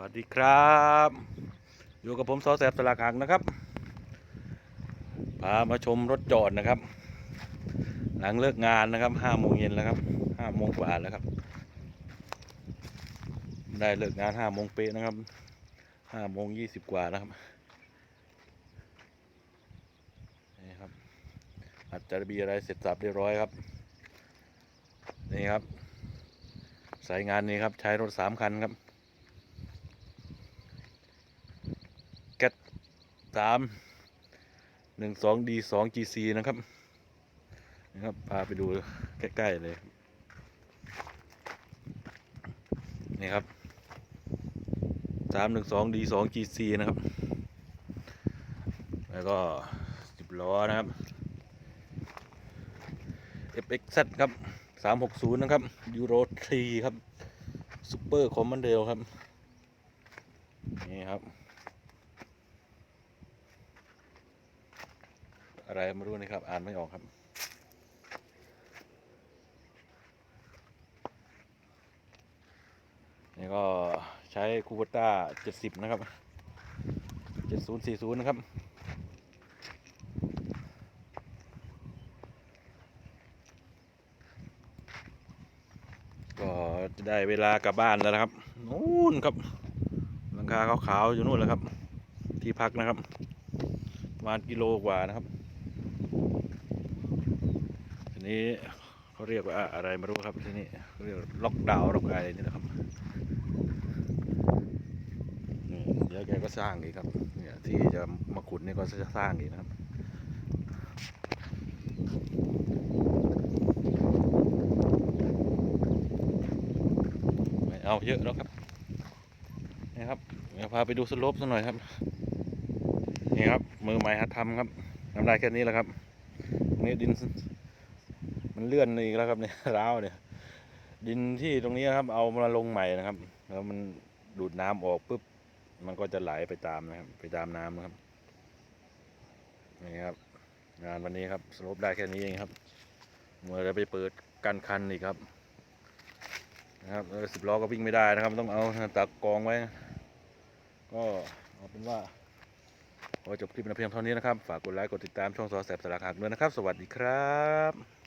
วัสดีครับ อยู่กับผมซอแสบสลักหักนะครับ พามาชมรถจอดนะครับ หลังเลิกงานนะครับห้าโมงเย็นแล้วครับห้าโมงกว่าแล้วครับ ได้เลิกงานห้าโมงเป๊ะนะครับห้าโมงยี่สิบกว่าแล้วครับนี่ครับอาจจะมีอะไรเสร็จสับเรียบร้อยครับนี่ครับ สายงานนี้ครับใช้รถสามคันครับ แก๊ส สามหนึ่งสองดีสองจีซีนะครับนะครับพาไปดูใกล้ ๆ เลย นี่ครับสามหนึ่งสองดีสองจีซีนะครับ แล้วก็สิบล้อนะครับ FXZ ครับสามหกศูนย์นะครับยูโรทรีครับซูเปอร์คอมมานเดลครับ นี่ครับ อะไรไม่รู้นะครับ อ่านไม่ออกครับ นี่ก็ใช้คูเปต้า70นะครับ7040นะครับ ก็จะได้เวลากลับบ้านแล้วนะครับ นู่นครับหลังคาขาวๆอยู่นู่นแล้วครับ ที่พักนะครับประมาณกิโลกว่านะครับ ทีนี้เขาเรียกว่าอะไรไม่รู้ครับที่นี้เรียกล็อกดาวน์ล็อกอะไรนี่นะครับนี่เดี๋ยวแกก็สร้างอีกครับ เนี่ยที่จะมาขุดนี่ก็จะสร้างอีกนะครับเอาเยอะแล้วครับนี่ครับเดี๋ยวพาไปดูสโลปสักหน่อยครับ นี่ครับมือไม้หัดทำครับ ทำได้แค่นี้แหละครับนี่ดิน มันเลื่อนอีกแล้วครับเนี่ยร้าวเนี่ยดินที่ตรงนี้ครับ เอามาลงใหม่นะครับ แล้วมันดูดน้ำออกปุ๊บมันก็จะไหลไปตามนะครับ ไปตามน้ำนะครับนี่ครับ งานวันนี้ครับสรุปได้แค่นี้เองครับ เมื่อเราไปเปิดกันคันอีกครับนะครับสิบล้อก็วิ่งไม่ได้นะครับ ต้องเอาตักกองไว้ ก็เอาเป็นว่า ขอจบคลิปในเพียงเท่านี้นะครับ ฝากกดไลค์ กดติดตามช่องซอแสบสลักหักด้วยนะครับ สวัสดีครับ